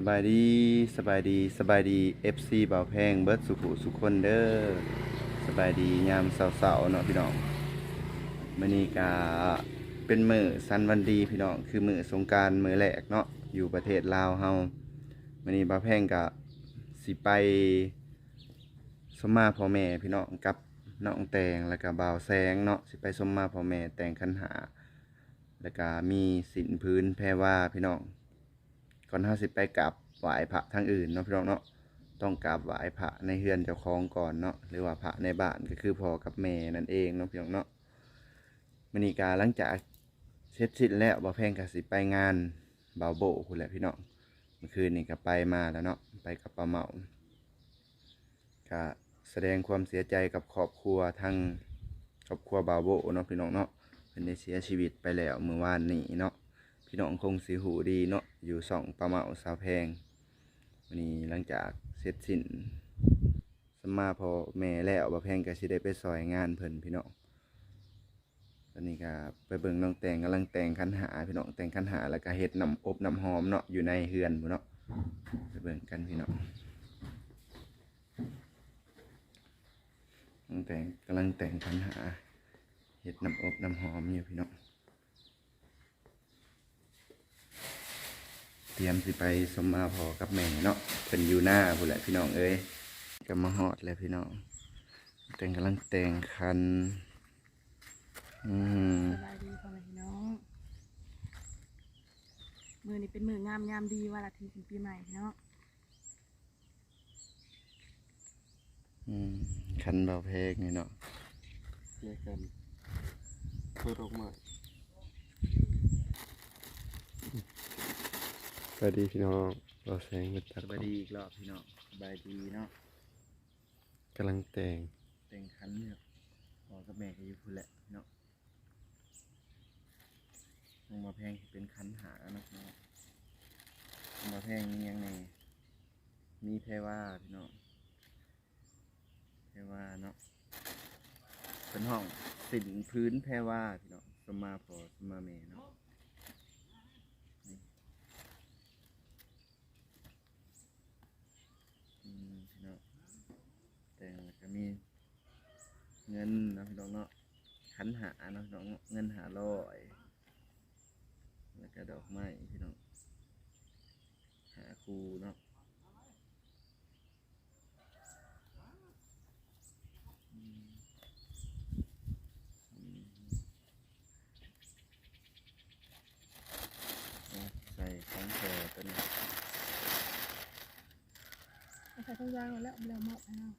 สบายดีสบายดีสบายดี FC เบาแพงเบิร์ดสุขุสุขคนเด้อสบายดียามเสาๆเนาะพี่น้องมื้อนี้ก็เป็นมือสันวันดีพี่น้องคือมือสงการมือแรกเนาะอยู่ประเทศลาวเฮามื้อนี้เบาแพงก็สิไปสมมาพ่อแม่พี่น้องกับน้องแตงแล้วก็บ่าวแซงเนาะสิไปสมมาพ่อแม่แต่งคันหา แล้วก็มีสินพื้นแพรว่าพี่น้อง ก่อนห้าสิบไปกราบไหว้พระทางอื่นเนาะพี่น้องเนาะต้องกราบไหว้พระในเฮือนเจ้าของก่อนเนาะหรือว่าพระในบ้านก็คือพ่อกับแม่นั่นเองเนาะพี่น้องเนาะมณีกาหลังจากเสร็จสิ้นแล้วบ่าวแพงก็สิไปงานบ่าวโบคุณแหละพี่น้องเมื่อคืนนี่ก็ไปมาแล้วเนาะไปกับป้าเมาก็แสดงความเสียใจกับครอบครัวทางครอบครัวบ่าวโบเนาะพี่น้องเนาะเพิ่นได้เสียชีวิตไปแล้วเมื่อวานนี้เนาะ พี่น้องคงสิหูดีเนาะอยู่สองปลาเมาสาวแพงวันนี้หลังจากเสร็จสิ้นสมาพอแม่แล้วบ่าแพงก็สิได้ไปซอยงานเพิ่นพี่น้องตอนนี้ก็ไปเบิ่งน้องแต่งกำลังแต่งคันหาพี่น้องแต่งคันหาแล้วก็เฮ็ดน้ำอบน้ำหอมเนาะอยู่ในเฮือนพุ่นเนาะไปเบิ่งกันพี่น้องน้องแต่งกำลังแต่งคันหาเฮ็ดน้ำอบน้ำหอมอยู่พี่น้อง ตรียมสิไปสมมาพอกับแม่เนาะเป็นอยู่หน้าพู้นแหละพี่น้องเอ้ยก็มาฮอดแล้วพี่น้อง แต่งกำลังแต่งคัน อืมสบายดีพ่อแม่พี่น้องมือนี้เป็นมืองามยามดีวันอาทิตย์ถึงปีใหม่พี่น้องอืมคันเบาเพกนี่เนาะเจอกันเปิดออกม สวัสดีพี่น้องเราแสงมาจากสบายดีอีกรอบพี่น้องสบายดีเนาะกำลังแต่งแต่งคันเนี่ยพอกับแม่ก็อยู่พู้นแหละพี่น้องลงมาแพงเป็นคันหาเนาะพี่น้องลงมาแพงมียังไงมีแพรว่าพี่น้องแพรว่าเนาะเป็นห้องสินพื้นแพรว่าพี่น้องสมมาพอสมมาเมเนาะนี่อืมพี่น้องแต่งแล้วก็มีเงิ น้องเนาะขันหาเนาะน้องเงินหาร้อย แล้วก็ดอกไม้พี่น้องหาครูเนาะใส่ของแท้ตัวนี้ ใส่ทุกอย่างแล้วแล้วหมาะแล้วนี้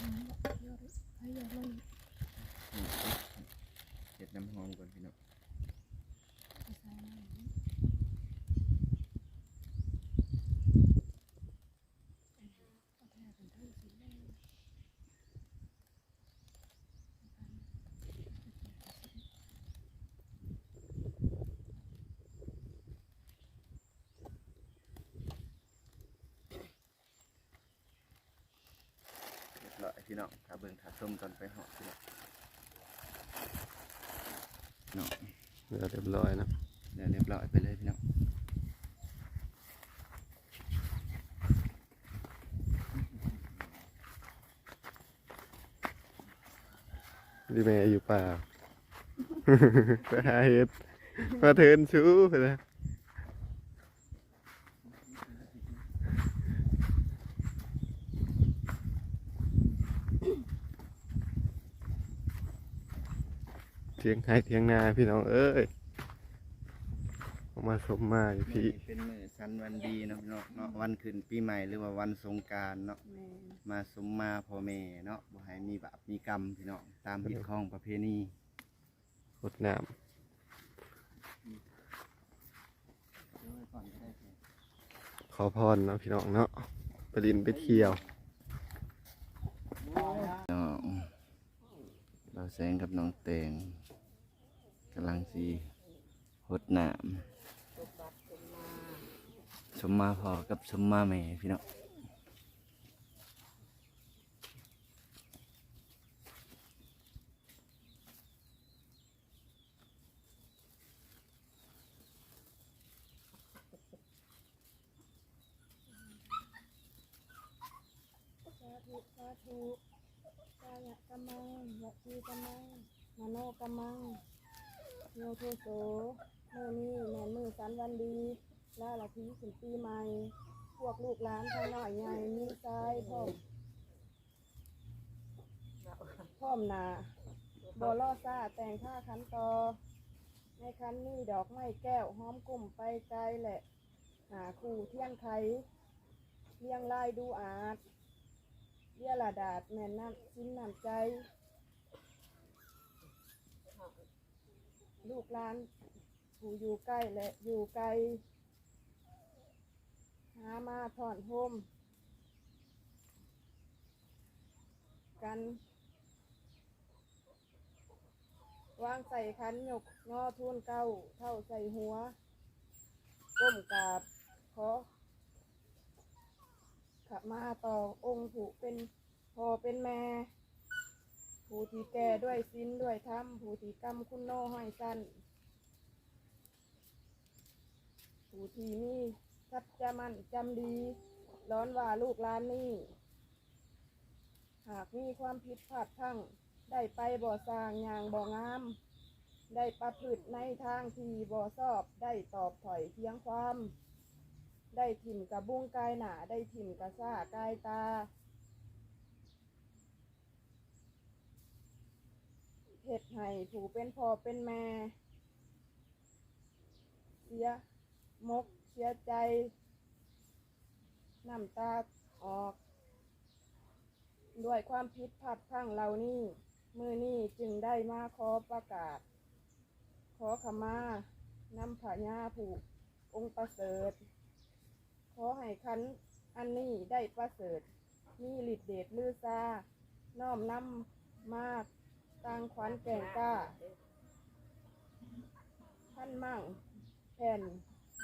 อ่า ให้ยอดลงเห็ดน้ำหอมก่อนพี่น้อง ใส่เรียบร้อย พี่น้องถ้าเบิ่งถ้าส้มก่อนไปเหาะพี่น้องพี่น้องเรียบร้อยนะเดี๋ยวเรียบร้อยไปเลยพี่น้องดีแม่อยู่ป่าไปหาเห็ดมาเทินชูไปเลย ทียงให้เทียงนาพี่น้องเอ้ยเอามาสมมาอยู่มื้อพี่นี้เป็นมื้อสันวันดีเนาะพี่น้องเนาะวันขึ้นปีใหม่หรือว่าวันสงกรารเนาะแม่มาสมมาพ่อแม่เนาะบ่ให้มีบาปมีกรรมพี่น้องตามฮิตของประเพณีรดน้ก่อนก็ได้พี่ำขอพรเนาะพี่น้องเนาะไปลินไปเที่ยวน้องเราแสงกับน้องแตง กำลังสีหดหนามสมมาพอกับสมมาแม่พี่น้องทุกายกมังยะทีกมังมโนกมัง โยโทโสมือนี้แม่นมือสันวันดีลาละทีถึงปีใหม่ พวกลูกหลานทางหน่อยใหญ่มีทรายพร้อมพร้อมหนาบอล่อซ่าแต่งผ้าคันตอ ในคันนี้ดอกไม้แก้วหอมกลุ่มไปไกลแหละ หาคู่เที่ยงไขเลี้ยงลายดูอาจเลี้ยละดาดแม่นน้ำชิ้นน้ำใจ ลูกหลานผู้อยู่ใกล้และอยู่ไกล หามาถอนโฮมกันวางใส่คันหยกงอทุนเก้าเท่าใส่หัว ก้มกราบขอขมาต่อองค์ผู้เป็นพอเป็นแม่ ผู้ที่แก่ด้วยศีลด้วยธรรมผู้ที่กรรมคุณโนห้อยสั้นผู้ที่มีทัดจำมันจำดี ร้อนว่าลูกหลานนี่หากมีความผิดพลาดพลั้งได้ไปบ่อสร้างอย่างบ่องาม ได้ประพฤติในทางที่บ่อชอบได้ตอบถอยเพียงความ ได้ถิ่มกระบุ้งกายหนาได้ถิ่มกระซ่ากายตา เห็ดให้ผู้เป็นพ่อเป็นแม่ เสียมกเสียใจ น้ำตาออก ด้วยความผิดพลาดพลั้งเหล่านี้มือนี้จึงได้มาขอประกาศ ขอขมานำผาญาผูกองค์ประเสริฐ ขอให้คันอันนี้ได้ประเสริฐ มีฤทธิเดชลือซาน้อมนำมาก ตังขวัญแก่งกล้า ท่านมั่งแผ่น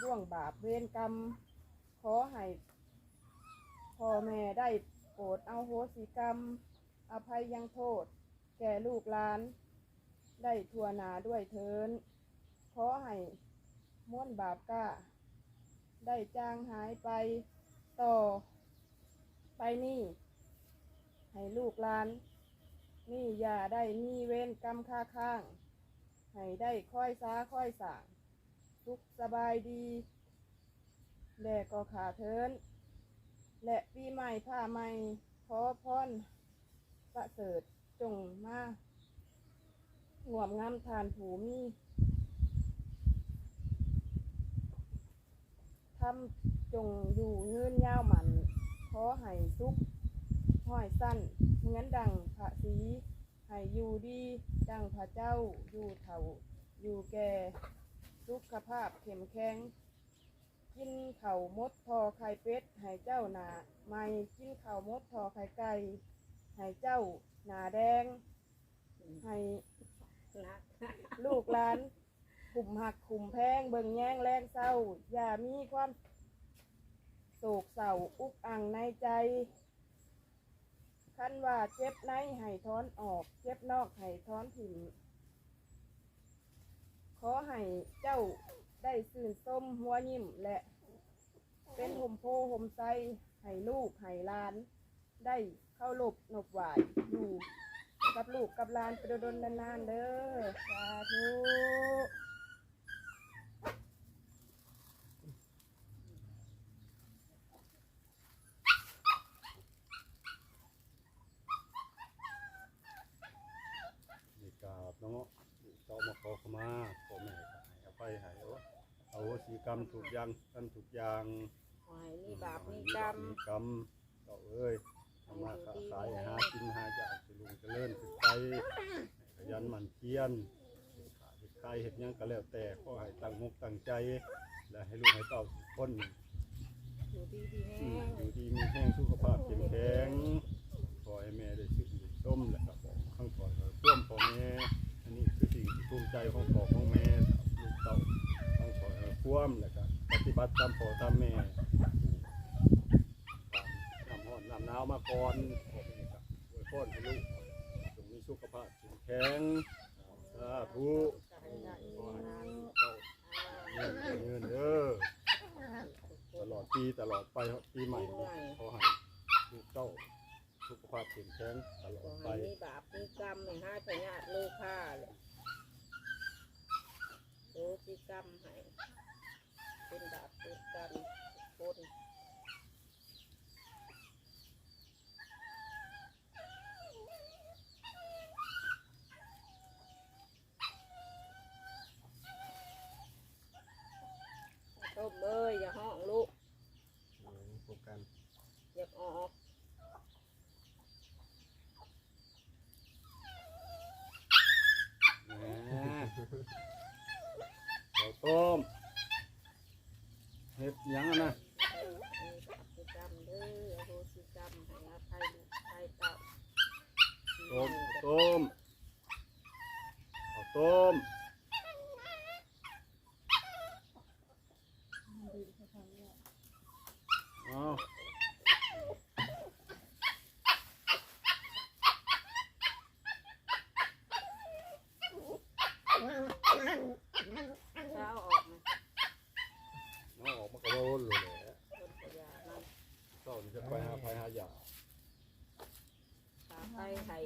บ่วงบาปเวรกรรม ขอให้พ่อแม่ได้โปรดเอาโหสิกรรม อภัยยังโทษ แก่ลูกหลาน ได้ทั่วนาด้วยเทิน ขอให้ม้วนบาปกล้า ได้จางหายไปต่อ ไปนี่ ให้ลูกหลาน นี่อย่าได้มีเวรกรรมค้าข้าง ให้ได้ค่อยซ้าค่อยสางสุขสบายดี แลก็ขาเทิน และปีใหม่ผ้าใหม่ขอพรประเสริฐจงมาหวมงามทานผูมีทำจงอยู่เงินยาวหมันขอให้สุข ห้อยสั้นเหมือนดังพระศีให้อยู่ดีดังพระเจ้าอยู่เถ่า อยู่แก่สุขภาพเข้มแข็งกินเข่ามดพอไข่เป็ดให้เจ้าหนาไม่กินเข่ามดพอไข่ไก่ให้เจ้าหนาแดงให้ลูกหลานขุมหักขุมแพงเบิ่งแย่งแรงเศร้า อย่ามีความโศกเศร้าอุกอังในใจ คันว่าเจ็บในให้ถอนออก เจ็บนอกให้ถอนถิ่มขอให้เจ้าได้สื่นส้มหัวยิ้มและเป็นห่มโพห่มไซให้ลูกให้ลาน ได้เข้าหลบหนบหวายอยู่กับลูกกับลานไปโดนนานๆเด้อสาธุ นี่กราบเนาะเจ้ามาขอขมาพ่อแม่ก็ให้อภัยให้เอาเอาโห สีกรรมถูกอย่างกันถูกอย่างขอให้มีบาปมีกรรมมีกรรมเจ้าเอ้ยทำมาค้าขายหากินหาจากสิลุงเจริญขึ้นไปให้ขยันหมั่นเพียรเฮ็ดขาเฮ็ดใครเฮ็ดหยังก็แล้วแต่ขอให้ตั้งมุกตั้งใจ และให้ลูกให้เต้าทุกคนอยู่ดีดีอืแห้มงอยู่ดีมีแห้งสุขภาพเข้มแข็งขอให้แม่ได้ชื่นได้ส้มและก็บอกข้างก่อนเพื่อนพ่อแม่อันนี้คือสิ่งที่ภูมิใจของพ่อของแม่ลูกเต้าทั้งขอให้ ควมและก็ปฏิบัติตามพ่อตามแม่ตามน้ำร้อนน้ำหนาวมาก่อนพ่อแม่กับอวยพรให้ลูกจงมีสุขภาพเข้มแข็งสาธุขอให้เต้าเงินเงินเด้อตลอดปีตลอดไปปีใหม่นี้ขอให้ลูกเต้าสุขภาพแข็งแรงตลอขอดไป ให้มีบาปมีกรรมให้ห้าพญาติลูกข้าเลยโหสิกรรมให้ เป็นบาบเป็นกรรมคน ต้มเอ้ยอย่าห้องลูก พบกัน อย่าออก ข้าวต้มเฮ็ดหยังอะนะ มีบาปมีกรรมเด้ออโหสิกรรมให้อภัยลูกอภัยเต่า ต้มข้าวต้มข้าวต้ม เอา เช้าออกมา เอาออกมากระโดดเลยแหละ คนพยานั่น เจ้านี่จะไปหาภัยหายา ตาไปให้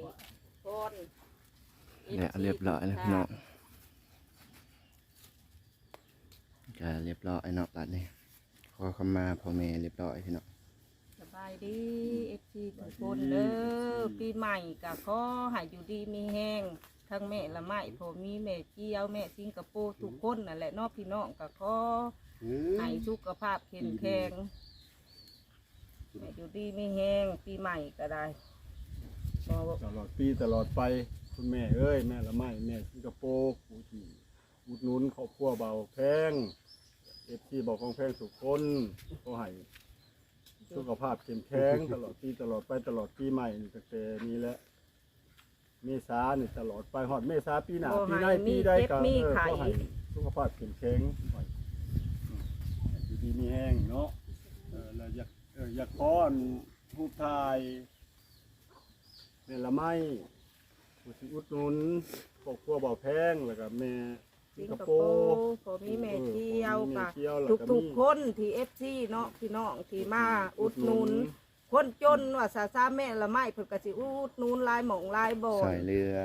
คน เนี่ยเรียบร้อยแล้วพี่น้องก็เรียบร้อยเนาะบัดนี้ขอคำมาพ่อแม่เรียบร้อยพี่น้องสบายดีเอฟซีทุกคนเด้อปีใหม่กะขอให้อยู่ดีมีแห้งทั้งแม่ละไม้ผมมีแม่เจียวแม่สิงคโปร์ทุกคนนั่นแหละเนอกพี่น้องกะขอให้สุขภาพเข้มแข็งแม่อยู่ดีมีแห้งปีใหม่ก็ได้ขอตลอดปีตลอดไป คุณแม่เอ้ยแม่ละไม้แม่สิงคโปร์ผู้ที่อุดหนุนครอบครัวเบาแพงเอฟซีบอกของแพงทุกคนก็ให้สุขภาพเข้มแข็งตลอดปีตลอดไปตลอดปีใหม่นี่ตั้งแต่นี้แหละเมษานี่ตลอดไปฮอดเมษาปีหน้าขอปีให้ใดมีปีใดเจ็บก็มีเออไข้ ก็ให้สุขภาพเข้มแข็งไว้อืมอยู่ดีมีแห้งเนาะเออแล้วอยากเอออยากขออันรูปถ่ายแม่ละไม้ ผู้สิอุดหนุนครอบครัวเบาแพงแล้วก็แม่สิสิงงคคโปโปร์ร์ผมมีแม่เจียวมีแม่กะเจียวแล้วทุกก็ทุกมีๆคนที่เอฟซีเนาะพี่น้องที่มาอุดหนุน คนจนว่าซาซาแม่ละไม้เพิ่นก็สิอุดหนุนหลายหม่องหลายบ่อสายเรือ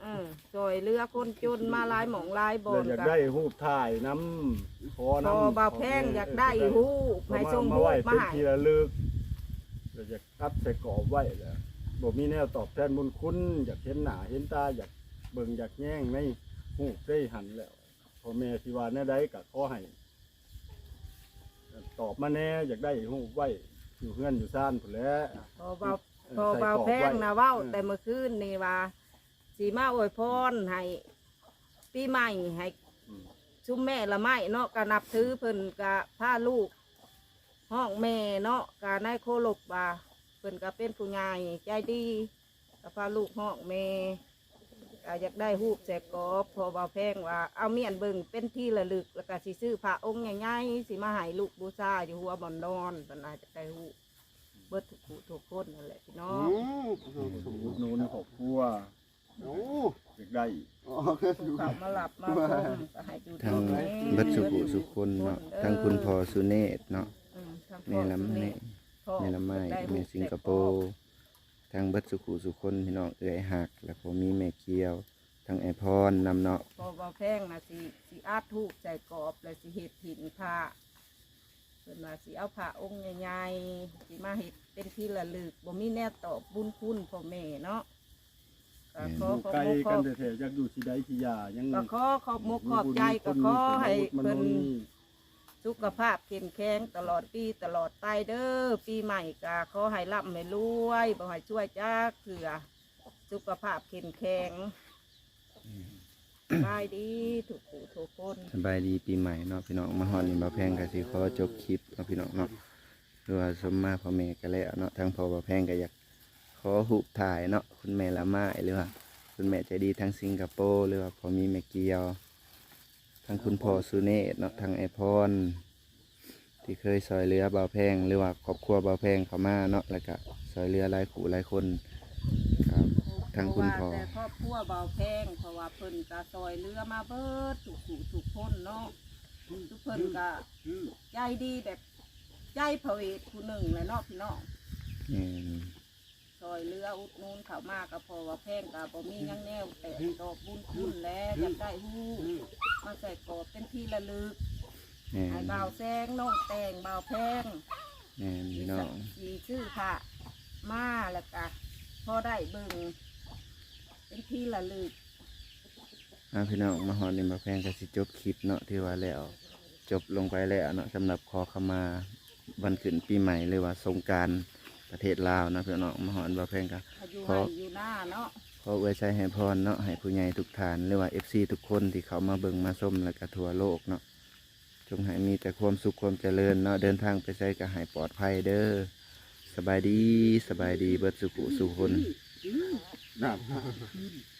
เออซอยเรือคนจนมาหลายหม่องหลายบ่อแล้วอยากก็ได้รูปถ่ายน้ำขอพน้ำอบาแพงอยากได้ฮู้ให้ส่งมาฮู้ไหว้มาเป็นให้ ทีละลึกเราอยากอัดใส่กรอบไว้แหละ บ่มีแนวตอบแทนบุญคุณ อยากเห็นหน้าเห็นตาอยากเบิ่งอยากแย่งในหูได้หันแล้วพ่อแม่ที่ว่าแน่ใดก็ขอให้ตอบมาแน่อยากได้หูไว้อยู่เฮือนอยู่ซ่านพุ่นแหล้ว พอเบาพอเบาแพงนะเว้า แต่เมื่อคืนนี่ว่าสิมาอวยพรให้ปีใหม่ให้ชุ่มแม่ละไม้เนาะก็นับถือเพิ่นก็พาลูกห้องแม่เนาะก็นายโคลกว่า พิ่นก็เป็นผู้ใหญ่ใจดีก็พาลูกห้องแม่ก็อยากได้ฮูบแจกกอบพอบ่าวแพงว่าเอาเมียนเบิ่งเป็นที่ระลึกแล้วก็สิซื้อพระองค์ใหญ่ๆสิมาให้ลูกบูชาอยู่หัวบ่อนนอนเพิ่นอาจจะได้ฮูบเบิดทุกผู้ทุกคนนั่นแหละพี่น้องอุดหนุนครอบครัวอยากได้ผู้เขามาหลับมาชมก็ให้อยู่ทั้งดีแม่บัดสุขุสุคนเนาะทั้งคุณพ่อสุเนศเนาะ อืมทางพ่อแม่ละไม้พ่อ แม่ละไม้ได้ฮู้แม่สิงคโปร์ทั้งเบัดสุขุสุคนพี่น้องเอื้อยหัก แล้วก็มีแม่เกียวทั้งไอพรนำเนาะพอบ่แพงนะสิสิอาดทูกใส่กรอบแล้วสิเฮ็ดหินผ้าเพิ่นว่าสิเอาผ้าองค์ใหญ่ๆสิมาเฮ็ดเป็นที่ระลึกบ่มีแนวตอบบุญคุณพ่อแม่เนาะก็ขอขอบไกลมกขกัอนบแท้ๆอยากอยู่ที่ใดที่ยายังก็ขอขอบมกขอบใจก็ขอให้เพิ่น สุขภาพเข้มแข็งตลอดปีตลอดไปเด้อปีใหม่ก็ขอให้ร่ำให้รวยบ่ให้ช่วยจักเถื่อสุขภาพเข้มแข็งสบายดีทุกผู้ทุกคนสบายดีปีใหม่เนาะพี่น้องมาฮอดนี่บ่าแพงก็สิขอจบคลิปเนาะพี่น้องเนาะหรือว่าสมมาพ่อแม่ก็แล้วเนาะทั้งพ่อบ่าแพงก็อยากขอหูปถ่ายเนาะคุณแม่ละไม้หรือว่าคุณแม่ใจดีทั้งสิงคโปร์หรือว่าพ่อมีแม่เกียว ทั้งคุณพ่อสุเนศเนาะทั้งไอพรที่เคยซอยเรือบ่าวแพงหรือว่าครอบครัวบ่าวแพงเขามาเนาะแล้วก็ซอยเรือหลายขู่หลายคนครับทั้งคุณพ่อเพราะว่าแต่ครอบครัวเบาแพงเพราะว่าเพิ่นก็ซอยเรือมาเบิดถูกถูกถูกคนเนาะทุกเพิ่นก็ใจดีแบบใจพระเวทผู้หนึ่งเลยเนาะพี่น้อง อืม ซอยเรืออุดหนูนเข้ามาก็เพอว่าแพงก็บ่มีหยังแนวแต่ดอกบุญคุณแล้วอยากได้ฮู้มาใส่กรอบเป็นที่ระลึกแม่ให้นบ่าวแซงน้องแต่งบ่าวแพง แม่นพี่น้องสีชื่อพระมาแล้วก็พอได้เบิ่งเป็นที่ระลึก อ่าพี่น้องมาฮอดนี่บ่าวแพงก็สิจบคลิปเนาะที่ว่าแล้ว จบลงไปแล้วเนาะสำหรับขอขมาวันขึ้นปีใหม่หรือว่าสงกราร ประเทศลาวเนาะพี่น้องมาฮอดบ่าวแพงก็อยู่ขอให้อยู่หน้าเนาะขออวยใจให้พรเนาะให้ผู้ใหญ่ทุกท่านหรือว่า FC ทุกคนที่เขามาเบิ่งมาส้มแล้วก็ทั่วโลกเนาะจงให้มีแต่ความสุขความเจริญเนาะเดินทางไปใช้ก็ให้ปลอดภัยเด้อสบายดีสบายดีเบิดสุขุสุคน น้ำ